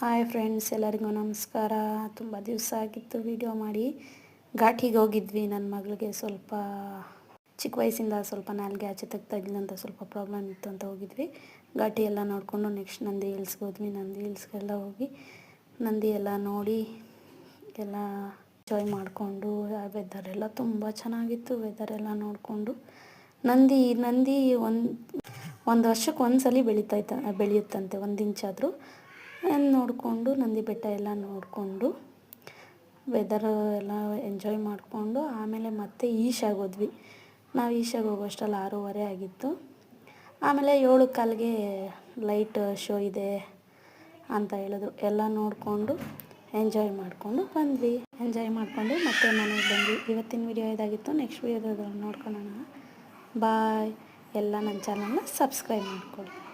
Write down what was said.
Hi friends, ಎಲ್ಲರಿಗೂ ನಮಸ್ಕಾರ. ತುಂಬ ದಿವಸ ಆಗಿತ್ತು ವಿಡಿಯೋ ಮಾಡಿ. ಘಾಟಿಗೆ ಹೋಗಿದ್ವಿ. ನನ್ನ ಮಗಳಿಗೆ ಸ್ವಲ್ಪ ಚಿಕ್ಕ ವಯಸ್ಸಿಂದ ಸ್ವಲ್ಪ ನಾಲ್ಗೆ ಆಚೆ ತೆಗ್ತಾ ಇದ್ಲಂತ ಸ್ವಲ್ಪ ಪ್ರಾಬ್ಲಮ್ ಇತ್ತು ಅಂತ ಹೋಗಿದ್ವಿ. ಘಾಟಿ ಎಲ್ಲ ನೋಡಿಕೊಂಡು ನೆಕ್ಸ್ಟ್ ನಂದಿ ಹಿಲ್ಸ್ಗೆ ಹೋದ್ವಿ. ನಂದಿ ಹಿಲ್ಸ್ಗೆಲ್ಲ ಹೋಗಿ ನಂದಿ ಎಲ್ಲ ನೋಡಿ ಎಲ್ಲ ಎಂಜಾಯ್ ಮಾಡಿಕೊಂಡು ವೆದರ್ ಎಲ್ಲ ತುಂಬ ಚೆನ್ನಾಗಿತ್ತು. ವೆದರ್ ಎಲ್ಲ ನೋಡಿಕೊಂಡು ನಂದಿ ನಂದಿ ಒಂದು ಒಂದು ವರ್ಷಕ್ಕೆ ಒಂದ್ಸಲಿ ಸಲ ಬೆಳೀತೈತ ಬೆಳೆಯುತ್ತಂತೆ. ಒಂದು ಇಂಚಾದರೂ ನೋಡಿಕೊಂಡು, ನಂದಿ ಬೆಟ್ಟ ಎಲ್ಲ ನೋಡಿಕೊಂಡು ವೆದರ್ ಎಲ್ಲ ಎಂಜಾಯ್ ಮಾಡಿಕೊಂಡು, ಆಮೇಲೆ ಮತ್ತೆ ಈಶಾಗೆ ಹೋದ್ವಿ. ನಾವು ಈಶಾಗೆ ಹೋಗೋಷ್ಟರಲ್ಲಿ ಆರೂವರೆ ಆಗಿತ್ತು. ಆಮೇಲೆ ಏಳು ಕಾಲಿಗೆ ಲೈಟ್ ಶೋ ಇದೆ ಅಂತ ಹೇಳಿದ್ರು. ಎಲ್ಲ ನೋಡಿಕೊಂಡು ಎಂಜಾಯ್ ಮಾಡಿಕೊಂಡು ಬಂದ್ವಿ. ಎಂಜಾಯ್ ಮಾಡಿಕೊಂಡು ಮತ್ತೆ ಮನೆಗೆ ಬಂದ್ವಿ. ಇವತ್ತಿನ ವಿಡಿಯೋ ಇದಾಗಿತ್ತು. ನೆಕ್ಸ್ಟ್ ವಿಡಿಯೋದಲ್ಲಿ ನೋಡ್ಕೊಳ್ಳೋಣ. ಬಾಯ್ ಎಲ್ಲ ನನ್ನ ಚಾನಲ್ನ ಸಬ್ಸ್ಕ್ರೈಬ್ ಮಾಡ್ಕೊಳ್ಳಿ.